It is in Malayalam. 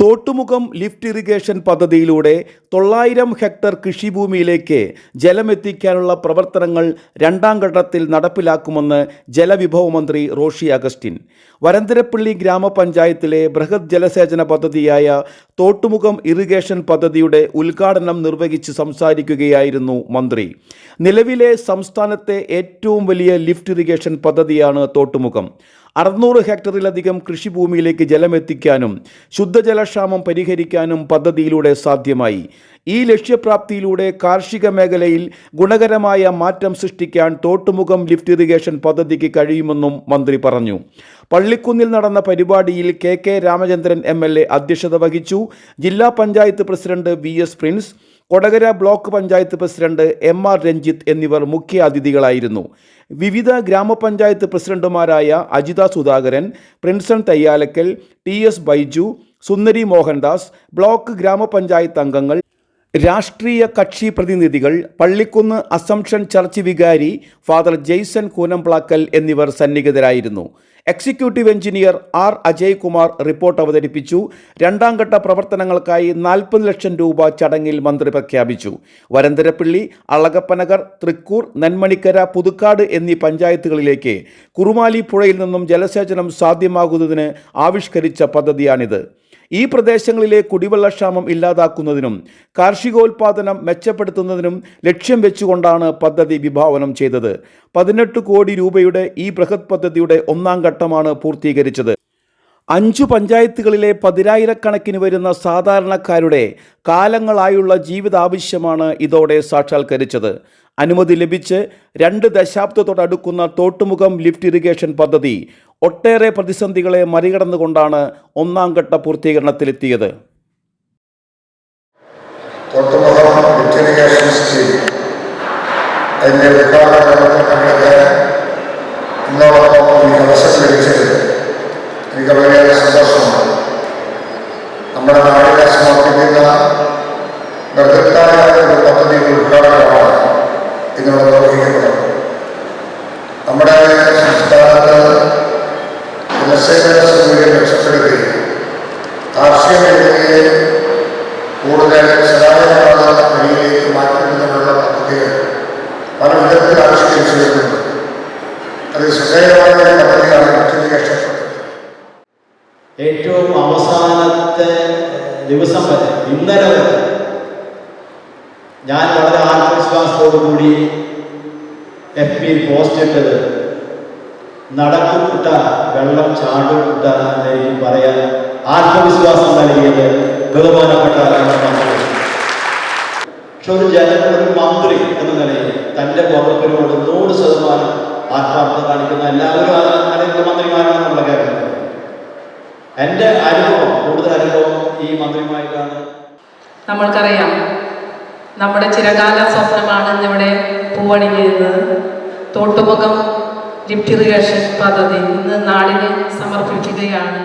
തോട്ടുമുഖം ലിഫ്റ്റ് ഇറിഗേഷൻ പദ്ധതിയിലൂടെ തൊള്ളായിരം ഹെക്ടർ കൃഷിഭൂമിയിലേക്ക് ജലമെത്തിക്കാനുള്ള പ്രവർത്തനങ്ങൾ രണ്ടാം ഘട്ടത്തിൽ നടപ്പിലാക്കുമെന്ന് ജലവിഭവ മന്ത്രി റോഷി അഗസ്റ്റിൻ. വരന്തരപ്പള്ളി ഗ്രാമപഞ്ചായത്തിലെ ബൃഹത് ജലസേചന പദ്ധതിയായ തോട്ടുമുഖം ഇറിഗേഷൻ പദ്ധതിയുടെ ഉദ്ഘാടനം നിർവഹിച്ച് സംസാരിക്കുകയായിരുന്നു മന്ത്രി. നിലവിലെ സംസ്ഥാനത്തെ ഏറ്റവും വലിയ ലിഫ്റ്റ് ഇറിഗേഷൻ പദ്ധതിയാണ് തോട്ടുമുഖം. അറുന്നൂറ് ഹെക്ടറിലധികം കൃഷിഭൂമിയിലേക്ക് ജലമെത്തിക്കാനും ശുദ്ധജലക്ഷാമം പരിഹരിക്കാനും പദ്ധതിയിലൂടെ സാധ്യമായി. ഈ ലക്ഷ്യപ്രാപ്തിയിലൂടെ കാർഷിക മേഖലയിൽ ഗുണകരമായ മാറ്റം സൃഷ്ടിക്കാൻ തോട്ടുമുഖം ലിഫ്റ്റ് ഇറിഗേഷൻ പദ്ധതിക്ക് കഴിയുമെന്നും മന്ത്രി പറഞ്ഞു. പള്ളിക്കുന്നിൽ നടന്ന പരിപാടിയിൽ കെ കെ രാമചന്ദ്രൻ എം അധ്യക്ഷത വഹിച്ചു. ജില്ലാ panchayat president V S Prince Kodakara block panchayat president M R Ranjith എന്നിവർ മുഖ്യ അതിഥികളായിരുന്നു. വിവിധ ഗ്രാമപഞ്ചായത്ത് പ്രസിഡന്റുമാരായ Ajitha Sudhakaran Prinson Thayyalakkal T S Baiju Sundari Mohandas block ഗ്രാമപഞ്ചായത്ത് അംഗങ്ങൾ രാഷ്ട്രീയ കക്ഷി പ്രതിനിധികൾ പള്ളിക്കുന്ന് അസംഷൻ ചർച്ച് വികാരി ഫാദർ ജെയ്സൺ കൂനംപ്ലാക്കൽ എന്നിവർ സന്നിഹിതരായിരുന്നു. Executive engineer R Ajay Kumar report അവതരിപ്പിച്ചു. രണ്ടാം ഘട്ട പ്രവർത്തനങ്ങൾക്കായി നാൽപ്പത് ലക്ഷം രൂപ ചടങ്ങിൽ മന്ത്രി പ്രഖ്യാപിച്ചു. വരന്തരപ്പിള്ളി അളകപ്പനഗർ തൃക്കൂർ നെന്മണിക്കര പുതുക്കാട് എന്നീ പഞ്ചായത്തുകളിലേക്ക് കുറുമാലി പുഴയിൽ നിന്നും ജലസേചനം സാധ്യമാകുന്നതിന് ആവിഷ്കരിച്ച പദ്ധതിയാണിത്. ഈ പ്രദേശങ്ങളിലെ കുടിവെള്ളക്ഷാമം ഇല്ലാതാക്കുന്നതിനും കാർഷികോൽപാദനം മെച്ചപ്പെടുത്തുന്നതിനും ലക്ഷ്യം വെച്ചുകൊണ്ടാണ് പദ്ധതി വിഭാവനം ചെയ്തത്. പതിനെട്ട് കോടി രൂപയുടെ ഈ ബൃഹത് പദ്ധതിയുടെ ഒന്നാം ഘട്ടമാണ് പൂർത്തീകരിച്ചത്. അഞ്ചു പഞ്ചായത്തുകളിലെ പതിനായിരക്കണക്കിന് വരുന്ന സാധാരണക്കാരുടെ കാലങ്ങളായുള്ള ജീവിതാവശ്യമാണ് ഇതോടെ സാക്ഷാത്കരിച്ചത്. അനുമതി ലഭിച്ച് രണ്ട് ദശാബ്ദത്തോടടുക്കുന്ന തോട്ടുമുഖം ലിഫ്റ്റ് ഇറിഗേഷൻ പദ്ധതി ഒട്ടേറെ പ്രതിസന്ധികളെ മറികടന്നുകൊണ്ടാണ് ഒന്നാം ഘട്ട പൂർത്തീകരണത്തിലെത്തിയത്. ഇതിനുള്ള നമ്മുടെ നിർവഹിക്കപ്പെടുന്നത് ദിവസം വരെ ഇന്നലെ വരെ. ഞാൻ വളരെ ആത്മവിശ്വാസത്തോടുകൂടി എഫ് പി പോസ്റ്റ് ഇട്ടത് നടക്കുട്ട വെള്ളം ചാടുകുട്ട എന്ന് എനിക്ക് പറയാൻ ആത്മവിശ്വാസം നൽകിയത് ബഹുമാനപ്പെട്ട പക്ഷെ ഒരു ജന ഒരു മന്ത്രി എന്ന നിലയിൽ തന്റെ വകുപ്പിനോട് നൂറ് ശതമാനം ആത്മാർത്ഥത കാണിക്കുന്ന എല്ലാവരും മന്ത്രിമാരാണെന്നുള്ള കേരളത്തിൽ. എന്റെ അനുഭവം കൂടുതൽ അനുഭവം ഈ മന്ത്രിമാരിലാണ്. നമ്മൾക്കറിയാം നമ്മുടെ ചിരകാല സ്വപ്നമാണ് ഇന്നിവിടെ പൂവണിഞ്ഞിരുന്നത്. തോട്ടുമുഖം ലിഫ്റ്റ് ഇറിഗേഷൻ പദ്ധതി ഇന്ന് നാടിന് സമർപ്പിക്കുകയാണ്.